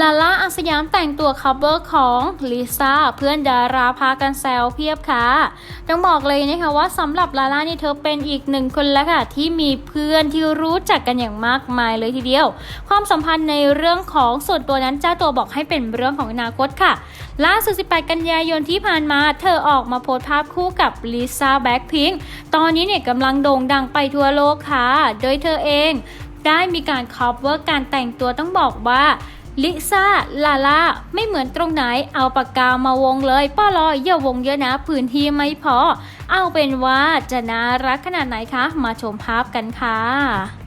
ลาล่าอาสยามแต่งตัวคัฟเวอร์ของลิซ่าเพื่อนดาราพากันแซวเพียบค่ะ ต้องบอกเลยนะคะว่าสำหรับลาล่านี่เธอเป็นอีกหนึ่งคนแล้วค่ะ ที่มีเพื่อนที่รู้จักกันอย่างมากมายเลยทีเดียว ความสัมพันธ์ในเรื่องของส่วนตัวนั้นเจ้าตัวบอกให้เป็นเรื่องของอนาคตค่ะ ล่าสุด 18 กันยายนที่ผ่านมา เธอออกมาโพสต์ภาพคู่กับลิซ่าแบ็คพิงตอนนี้เนี่ยกำลังโด่งดังไปทั่วโลกค่ะ โดยเธอเองได้มีการคอ v เวอร์การแต่งตัวต้องบอกว่า ลิซ่า ลาล่า ไม่เหมือนตรงไหน เอาปากกามาวงเลย ป้อลอยอย่าวงเยอะนะ พื้นที่ไม่พอ เอาเป็นว่าจะน่ารักขนาดไหนคะ มาชมภาพกันค่ะ